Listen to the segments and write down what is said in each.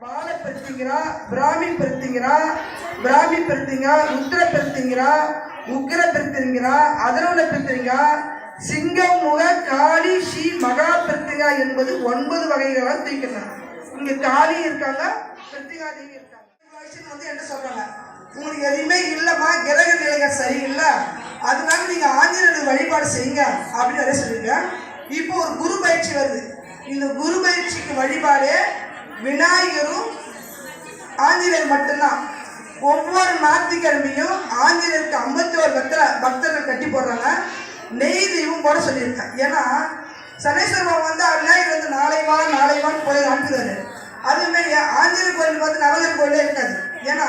பால பிரத்திங்கிறா பிராமி பெருத்திங்கிறா பிராமி பெருத்திங்கா ருத்ர பெருத்திங்கிறா உக்ர பிரத்திங்கிறா அதரோட பிரத்திங்கா சிங்கம் முக காளி ஸ்ரீ மகா பிரத்திங்கா என்பது ஒன்பது வகைகளாக தூக்கினாங்க இங்க காளி இருக்காங்க பிரத்திகா தேவி இருக்காங்க வந்து என்ன சொல்றாங்க? உங்களுக்கு எதுவுமே இல்லைம்மா கிரக நிலைகள் சரியில்லை. அதனால நீங்க ஆஞ்சநேயர் வழிபாடு செய்யுங்க அப்படின்னு நிறைய சொல்லுங்க இப்போ ஒரு குரு பயிற்சி வருது. இந்த குரு பயிற்சிக்கு வழிபாடு விநாயகரும் ஆஞ்சநேயர் மட்டும்தான். ஒவ்வொரு ஞாயிற்றுக்கிழமையும் ஆஞ்சநேயருக்கு ஐம்பத்தோரு பக்தர் பக்தர்கள் கட்டி போடுறாங்க. நெய் தெய்வம் போட சொல்லியிருக்கேன் ஏன்னா சனேஸ்வர பகவான் வந்து விநாயகர் வந்து நாளை வா நாளை வான்னு போய் அனுப்புகிறாரு அதே ஆஞ்சநேயர் கோயில் வந்து நவகர் கோயிலே இருக்காது. ஏன்னா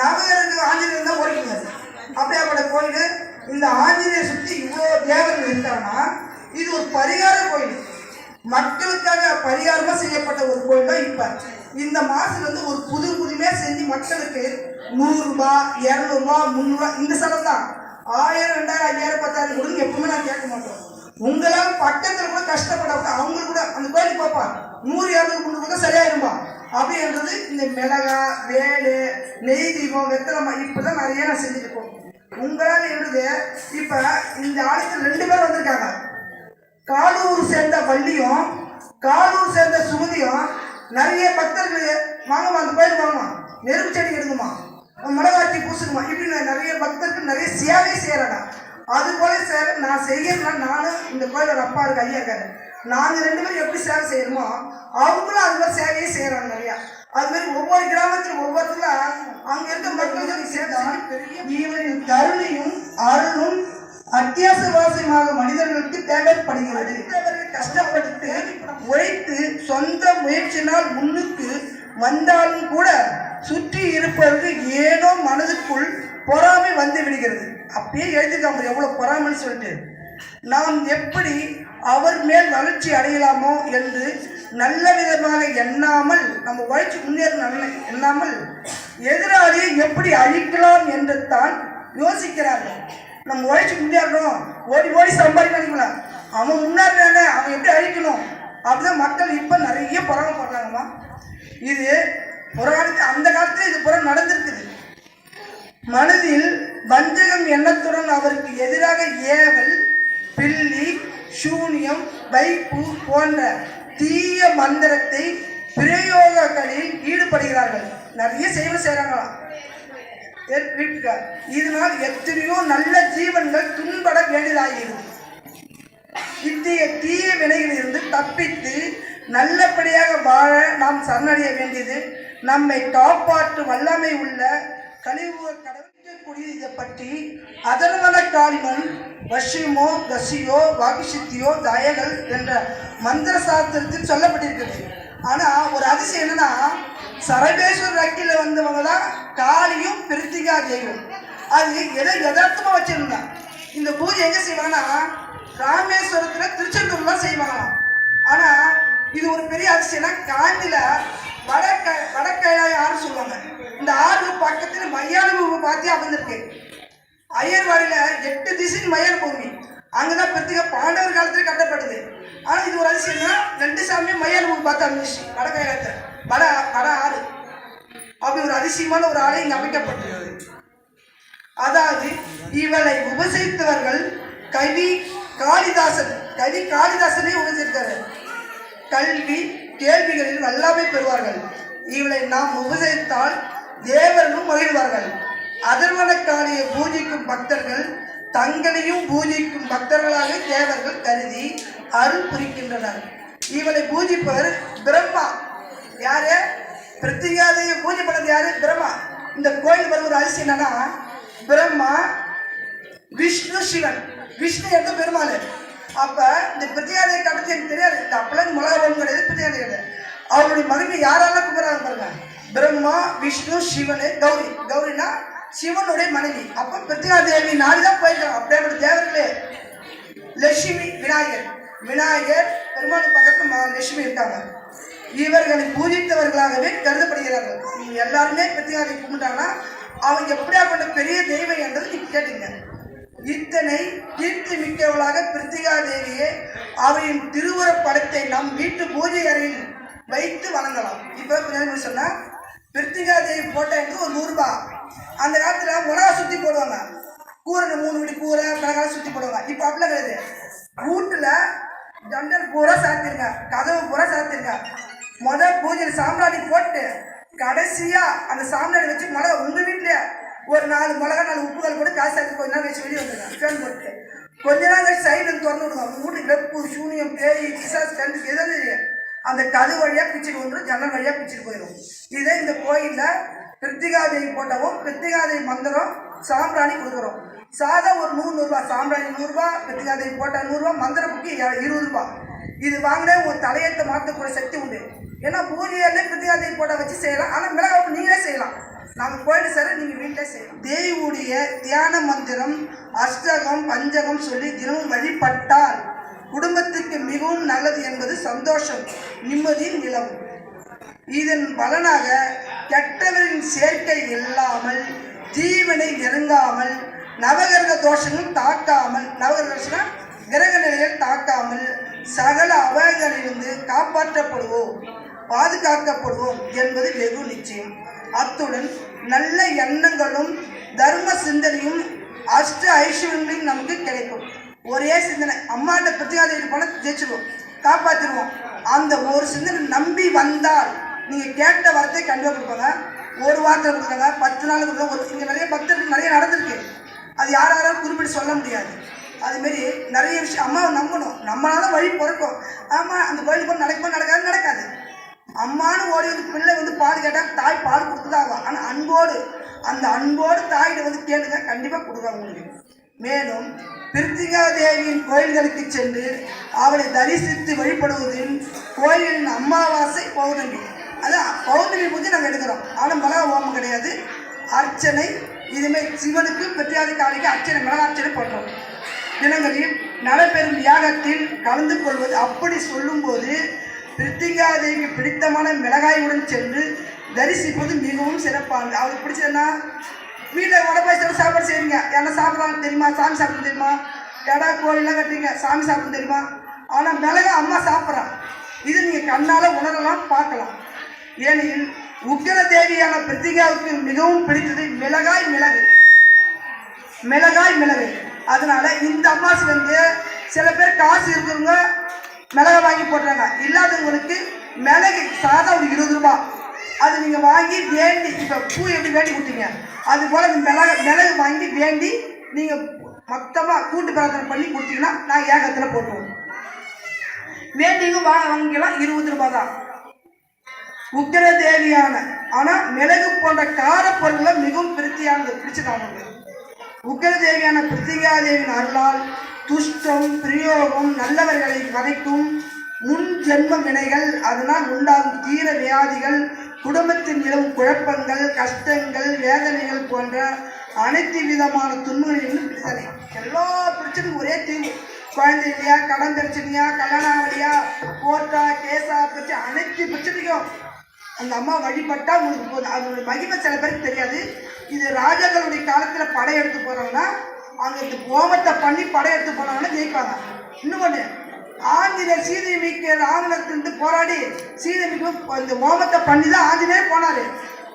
நவகருக்கு ஆஞ்சநேயர் தான் ஓடிக்கிறாரு அப்படியாப்பட்ட கோயில் இந்த ஆஞ்சநேயர் சுற்றி இவ்வளோ தேவர்கள் இருக்காங்கன்னா இது ஒரு பரிகார கோயில். மக்களுக்காக பரிகாரமா செய்யப்பட்ட ஒரு கோயில் தான் இப்ப. இந்த மாசத்துல வந்து ஒரு புது புதுமையா செஞ்சு மக்களுக்கு நூறு ரூபாய் இரநூறுபா முந்நூறுபா இந்த செலவு தான். ஆயிரம் ரெண்டாயிரம் ஐயாயிரம் பத்தாயிரம் கொடுங்க எப்பவுமே நான் கேட்க மாட்டோம். உங்களால் பக்கத்துல கூட கஷ்டப்பட அவங்களுக்கு கூட அந்த கோயிலுக்கு பார்ப்பா நூறு இரநூறு முந்நூறு கூட சரியாயிருமா? அப்படின்றது இந்த மிளகா வேலு நெய் தீபம் வெத்தலை இப்பதான் நிறைய நான் செஞ்சுருக்கோம் உங்களால் எழுது இப்ப இந்த ஆலயத்தில் ரெண்டு பேர் வந்திருக்காங்க. காலூர் சேர்ந்த வள்ளியும் காலூர் சேர்ந்த சுமதியும் நிறைய பக்தர்கள் வாங்கம்மா அந்த கோயிலுக்கு வாங்கம்மா. நெருப்பு செடி எடுங்கம்மா. மிளகாச்சி பூசுங்கம்மா. இப்படின்னு நிறைய பக்தர்கள் நிறைய சேவை செய்யறாங்க. அது போல சேவை நான் செய்யறதுனா நானும் இந்த கோயிலோட அப்பா இருக்கு ஐயா இருக்காரு. நாங்கள் ரெண்டு பேரும் எப்படி சேவை செய்யணுமோ அவங்களும் அது மாதிரி சேவையே செய்கிறாங்க நிறையா. அது மாதிரி ஒவ்வொரு கிராமத்திலும் ஒவ்வொருத்தரும் அங்கே இருக்க மக்களுக்கு பெரிய இவரின் கருணையும் அருளும் அத்தியாவசியமாக மனிதர்களுக்கு தேவைப்படுகிறது. கஷ்டப்பட்டு உழைத்து சொந்த முயற்சினால் முன்னுக்கு வந்தாலும் கூட சுற்றி இருப்பவருக்கு ஏனோ மனதுக்குள் பொறாமை வந்து விடுகிறது. அப்படியே எழுதிருக்காங்க எவ்வளவு பொறாமைன்னு சொல்லிட்டு. நாம் எப்படி அவர் மேல் வளர்ச்சி அடையலாமோ என்று நல்ல விதமாக எண்ணாமல் நம்ம உழைச்சி முன்னேற நல்ல எண்ணாமல் எதிராளியை எப்படி அழிக்கலாம் என்று தான் யோசிக்கிறார்கள். நம்ம உழைச்சி முன்னேறணும். ஓடி ஓடி சம்பாதிக்கலாம் அவன் முன்னேறானே அவன் எப்படி அழிக்கணும்? அப்படிதான் மக்கள் இப்போ நிறைய பொறாமப்படுறாங்கம்மா இது புராணத்து அந்த காலத்துல இது புறம் நடந்திருக்குது. மனதில் வஞ்சகம் எண்ணத்துடன் அவருக்கு எதிராக ஏவல் பில்லி சூனியம் வைப்பு போன்ற தீய மந்திரத்தை பிரயோகங்களில் ஈடுபடுகிறார்கள். நிறைய செய்வன செய்கிறாங்களாம் ஏற்பட்டிருக்கார். இதனால் எத்தனையோ நல்ல ஜீவன்கள் துன்பட வேண்டியதாகிறது இத்தகைய தீய வினைகளிலிருந்து தப்பித்து நல்லபடியாக வாழ நாம் சரணடைய வேண்டியது நம்மை காப்பாற்றும் வல்லமை உள்ள கழிவு கடவுக்கூடிய இதை பற்றி அதர்வன காளிமன் வஷ்யமோ கசியோ வாக்குசித்தியோ தயகள் என்ற மந்திர சாஸ்திரத்தில் சொல்லப்பட்டிருக்கிறது ஆனா ஒரு அதிசயம் என்னன்னா சரபேஸ்வரர் அக்கில வந்தவங்க தான் காளியும் பிரித்திகா தெய்வம் அது எதை யதார்த்தமா வச்சிருந்தாங்க இந்த பூஜை எங்க செய்வாங்கன்னா ராமேஸ்வரத்துல தான் செய்வாங்களாம். ஆனா இது ஒரு பெரிய அதிசயம்னா காஞ்சில வடக்க வடக்கைலாய ஆறு சொல்லுவாங்க. இந்த ஆறு பக்கத்துல மையான பூமி பார்த்து அமைந்திருக்கு. ஐயர்வாடியில எட்டு திசையின் மயான பூமி. அங்கதான் பெருத்துக்க பாண்டவர் காலத்துல கட்டப்பட்டது. ஆனா இது ஒரு அதிசயம்னா ரெண்டு சாமியும் மையான பூமி பார்த்து அமைஞ்சிச்சு வடக்கைலாயத்துல வட வட ஆறு. அப்படி ஒரு அதிசயமான ஒரு ஆலை இங்க அமைக்கப்பட்டிருக்கிறது அதாவது இவளை உபசரித்தவர்கள் கவி காளிதாசன். கவி காளிதாசனே உபசரித்தாரு கல்வி கேள்விகளில் வல்லாமை பெறுவார்கள். இவளை நாம் உபசரித்தால் தேவர்களும் மகிழ்வார்கள். அதர்வன காளியை பூஜிக்கும் பக்தர்கள் தங்களையும் பூஜிக்கும் பக்தர்களாக தேவர்கள் கருதி அருள் புரிக்கின்றனர் இவளை பூஜிப்பவர் பிரம்மா. யாரு? பிருத்திகாதையை பூஜை பண்ணது யாரு? பிரம்மா. இந்த கோயில் வர ஒரு அதிசயம் என்னன்னா பிரம்மா விஷ்ணு சிவன். விஷ்ணு என்ற பெருமாள்? அப்ப இந்த பிரத்தியாதையை கட்டத்தை எனக்கு தெரியாது. இந்த அப்பெல்லாம் மிளகாவும் கிடையாது பிரத்தியாதை கிடையாது. அவருடைய மகிமை யாரால கும்பிடுறாங்க பாருங்க. பிரம்மா விஷ்ணு சிவனு கௌரி. கௌரினா சிவனுடைய மனைவி. அப்ப பிருத்திகா தேவி நாடிதான் போயிருக்காங்க. அப்படியே தேவர்களே லட்சுமி விநாயகர். விநாயகர் பெருமாள் பக்கத்துல லட்சுமி இருக்காங்க. இவர்களை பூஜித்தவர்களாகவே கருதப்படுகிறார்கள். நீங்க எல்லாருமே பிரத்தியாதை கும்பிட்டாங்கன்னா அவங்க எப்படியாப்பட்ட பெரிய தெய்வம் என்றது நீங்க கேட்டீங்க. இத்தனை கீர்த்தி மிக்கவளாக பிருத்திகா தேவியே அவரின் திருவுர படத்தை நம் வீட்டு பூஜை அறையில் வைத்து வணங்கலாம். இப்போ சொன்னா பிருத்திகா தேவி போட்டோன்றது ஒரு நூறுரூபா அந்த காலத்தில் மிளகா சுற்றி போடுவாங்க. கூரை மூணு வீடு கூரை மிளகா சுற்றி போடுவாங்க. இப்போ அப்படிலாம் கிடையாது. வீட்டில் ஜன்னல் பூரா சாத்திருங்க. கதவு பூரா சாத்திருங்க. முத பூஜையில் சாம்ராணி போட்டு கடைசியா அந்த சாம்ராணி வச்சு மிளகா உங்க வீட்லயே ஒரு நாலு மிளகா நாலு உப்புகள் கூட காசு சேர்த்து கொஞ்ச நாள் வச்சு வெளியே வந்துருங்க. ஃபேன் போட்டு. கொஞ்ச நாள் கழிச்சு சைடு திறந்து விடுவாங்க வீட்டு வீட்டுக்கு வெப்பு சூனியம் பேய் பிசாஸ் கண்டு எதாவது அந்த கது வழியாக பிச்சுட்டு வந்துடும் ஜன்னல் வழியாக பிச்சுட்டு போயிடும் இதே இந்த கோயிலில் கிருத்திகாதேவி போட்டவும் கிருத்திகாதேவி மந்திரம் சாம்பிராணி கொடுக்குறோம். சாதா ஒரு நூறு நூறுரூவா சாம்பிராணி நூறுரூவா கிருத்திகாதேவி போட்டால் நூறுரூவா மந்திர புக்கு இருபது ரூபா. இது வாங்கினா ஒரு தலையத்தை மாற்றக்கூடிய சக்தி உண்டு. ஏன்னா பூஜையிலே கிருத்திகாதேவி போட்டால் வச்சு செய்யலாம். ஆனால் மிளகாய் நீங்களே செய்யலாம். நாங்கள் கோயில் சார் நீங்கள் வீட்டிலே செய்யலாம். தேவியுடைய தியான மந்திரம் அஷ்டகம் பஞ்சகம் சொல்லி தினமும் வழிபட்டால் குடும்பத்துக்கு மிகவும் நல்லது என்பது சந்தோஷம் நிம்மதி நிலவும். இதன் பலனாக கெட்டவரின் சேர்க்கை இல்லாமல் தீவனை நெருங்காமல் நவகிரக தோஷங்கள் தாக்காமல் நவகிரக கிரக நிலைகள் தாக்காமல் சகல அபாயங்களிலிருந்து காப்பாற்றப்படுவோம் பாதுகாக்கப்படுவோம் என்பது வெகு நிச்சயம். அத்துடன் நல்ல எண்ணங்களும் தர்ம சிந்தனையும் அஷ்ட ஐஸ்வர்யங்களையும் நமக்கு கிடைக்கும். ஒரே சிந்தனை அம்மாட்ட பிரத்தியாதை போனால் ஜெயிச்சிருவோம் காப்பாற்றிடுவோம் அந்த ஒரு சிந்தனை நம்பி வந்தால் நீங்கள் கேட்ட வார்த்தையை கண்டிப்பாக கொடுப்பாங்க ஒரு வார்த்தை கொடுக்குறாங்க பத்து நாள் கொடுக்குறாங்க ஒரு இங்கே நிறைய பக்தர்கள் நிறைய நடந்திருக்கு. அது யார் யாராலும் குறிப்பிட்டு சொல்ல முடியாது. அதுமாரி நிறைய விஷயம். அம்மாவை நம்பணும். நம்மளால வழி பிறக்கும். ஆமாம் அந்த கோயிலுக்கு போய் நடக்குமா நடக்காது நடக்காது. அம்மானு ஓடி வந்து பிள்ளை வந்து பால் கேட்டால் தாய் பால் கொடுத்துதான் ஆனால் அன்போடு அந்த அன்போடு தாயிட்ட வந்து கேளுங்க. கண்டிப்பாக கொடுக்குறாங்க உங்களுக்கு. மேலும் பிருத்திகா தேவியின் கோயில்களுக்கு சென்று அவளை தரிசித்து வழிபடுவதில் கோயிலின் அமாவாசை பௌர்ணமி அதான் பௌர்ணமி பூஜை நாங்கள் எடுக்கிறோம். ஆனால் மிளகா ஓமம் கிடையாது. அர்ச்சனை இதுமாரி சிவனுக்கு பெற்றியாதி காலைக்கு அர்ச்சனை மிளகா அர்ச்சனை பண்ணுறோம். தினங்களில் நடைபெறும் யாகத்தில் கலந்து கொள்வது அப்படி சொல்லும்போது பிருத்திகாதேவிக்கு பிடித்தமான மிளகாயுடன் சென்று தரிசிப்பது மிகவும் சிறப்பானது. அவருக்கு பிடிச்சதுன்னா வீட்டில் வடை பாயசம் சாப்பாடு செய்வீங்க என்ன சாப்பிட்றாங்க தெரியுமா? சாமி சாப்பிட தெரியுமா? எடா கோழிலாம் கட்டுறீங்க. சாமி சாப்பிட தெரியுமா? ஆனால் மிளகா அம்மா சாப்பிட்றான். இது நீங்கள் கண்ணால் உணரலாம் பார்க்கலாம். ஏனெனில் உக்கிர தேவியான பிருத்திகாவுக்கு மிகவும் பிடித்தது மிளகாய் மிளகு. மிளகாய் மிளகு. அதனால இந்த அம்மாசி வந்து சில பேர் காசு இருக்கிறவங்க மிளகா வாங்கி போடுறாங்க. இல்லாதவங்களுக்கு மிளகு சாதா ஒரு இருபது ரூபாய் அது நீங்கள் வாங்கி வேண்டி இப்போ பூ எப்படி வேண்டி கொடுத்தீங்க? அது போல் அந்த மிளகு மிளகு வாங்கி வேண்டி நீங்கள் மொத்தமாக கூட்டு பிரார்த்தனை பண்ணி கொடுத்தீங்கன்னா நான் ஏகத்தில் போட்டுருவோம் வேண்டியும் வாங்கலாம் வாங்கிக்கலாம். இருபது ரூபாய் தான். உக்கிர தேவியான ஆனால் மிளகு போன்ற காரப்பொருள்களை மிகவும் பிரித்தியானது பிடிச்சதாங்க உக்கிர தேவியான பிருத்திகா தேவியின் அருளால் துஷ்டம் பிரயோகம் நல்லவர்களை வதைக்கும் முன் ஜென்ம வினைகள் அதனால் உண்டாகும் தீர வியாதிகள் குடும்பத்தில் நிலவும் குழப்பங்கள் கஷ்டங்கள் வேதனைகள் போன்ற அனைத்து விதமான துன்பங்களிலும் விடுதலை எல்லா பிரச்சனையும் ஒரே தீர்வு குழந்தை இல்லையா கடன் பிரச்சனையா கல்யாணம் ஆகலையா கோர்ட்டா கேஸா பிரச்சனை அனைத்து பிரச்சனைக்கும் அந்த அம்மா வழிபட்டா உங்களுக்கு போதும் அதனுடைய மகிமை சில பேருக்கு தெரியாது. இது ராஜாக்களுடைய காலத்துல படையெடுத்து போறாங்கன்னா அங்க இந்த கோமத்தை பண்ணி படையெடுத்து போனாங்கன்னா ஜெயிப்பாங்க. இன்னும் ஒண்ணு சீதை மீட்க ராவணத்திலிருந்து போராடி சீதை மீட்க அந்த ஹோமத்தை பண்ணி தான் ஆஞ்சநேயர் போனாரு.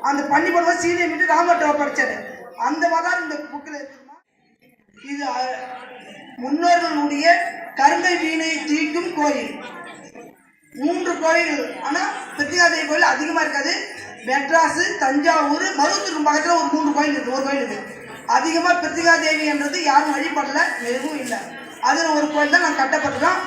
அந்த பண்ணி போடும்போது சீதை மீட்டு ராமர்கிட்ட ஒப்படைச்சாரு. அந்த மாதிரி இந்த புக்கில் இது முன்னோர்களுடைய கருமை வீணை தீட்டும் கோயில். மூன்று கோயில் ஆனால் பிருத்திகாதேவி கோயில் அதிகமாக இருக்காது. மெட்ராஸு தஞ்சாவூர் மருவத்தூருக்கு பக்கத்தில் ஒரு மூன்று கோயில் இருக்குது ஒரு கோயில் இருக்குது அதிகமாக பிருத்திகாதேவி என்றது யாரும் வழிபடல எதுவும் இல்லை. அதில் ஒரு கோயில் தான் நான் கட்டப்பட்டுதான்